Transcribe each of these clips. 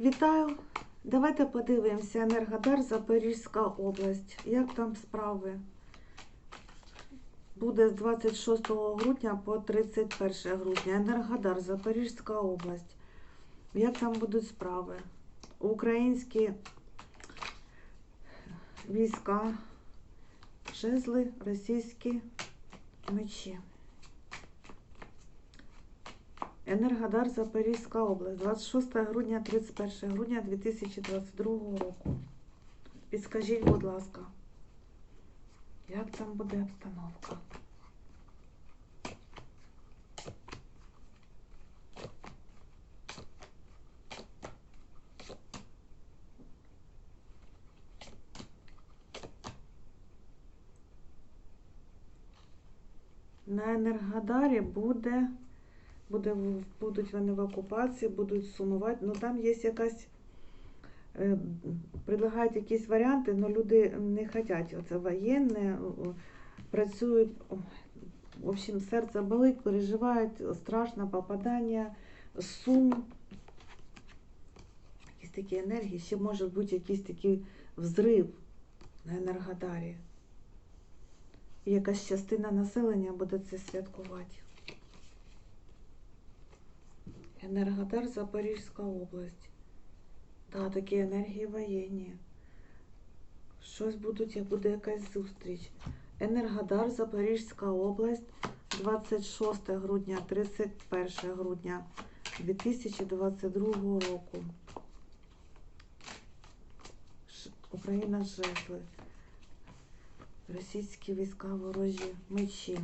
Вітаю! Давайте подивимося Енергодар Запорізька область. Як там справи? Буде з 26 грудня по 31 грудня. Енергодар Запорізька область. Як там будуть справи? Українські війська, жезли, російські мечі. Енергодар Запорізька область, 26 грудня, 31 грудня 2022 року. Підскажіть, будь ласка, як там буде обстановка? На Енергодарі буде буде, будуть вони в окупації, будуть сумувати. Ну там є якась. Е, предлагають якісь варіанти, але люди не хочуть. Оце воєнне, працюють. ой, В общем, серце болить, переживають, страшно попадання, сум. Якісь такі енергії, ще може бути якийсь такий взрив на Енергодарі. І якась частина населення буде це святкувати. Енергодар Запорізька область. Да, такі енергії воєнні. Щось будуть, як буде якась зустріч. Енергодар Запорізька область 26 грудня, 31 грудня 2022 року. Україна жезли. Російські війська ворожі мечі.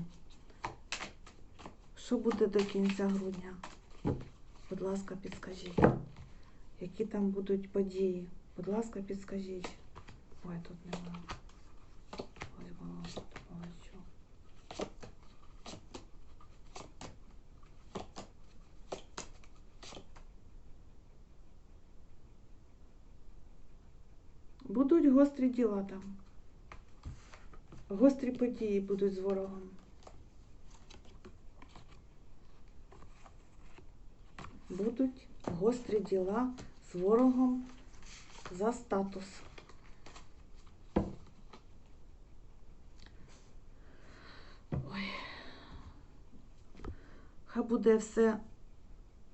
Що буде до кінця грудня? Будь ласка, підскажіть, які там будуть події. Будь ласка, підскажіть. Ой, тут нема. Ось було, тут бачу. Будуть гострі діла там. Гострі події будуть з ворогом. Будуть гострі діла з ворогом за статус. Ой. Хай буде все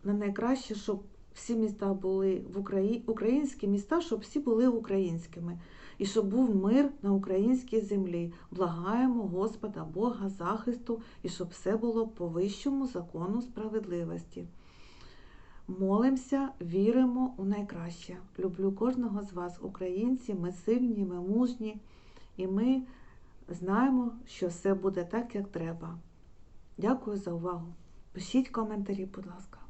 на найкраще, щоб всі міста були в Україні, українські міста, щоб всі були українськими. І щоб був мир на українській землі. Благаємо Господа Бога захисту і щоб все було по вищому закону справедливості. Молимося, віримо у найкраще. Люблю кожного з вас, українці, ми сильні, ми мужні, і ми знаємо, що все буде так, як треба. Дякую за увагу. Пишіть коментарі, будь ласка.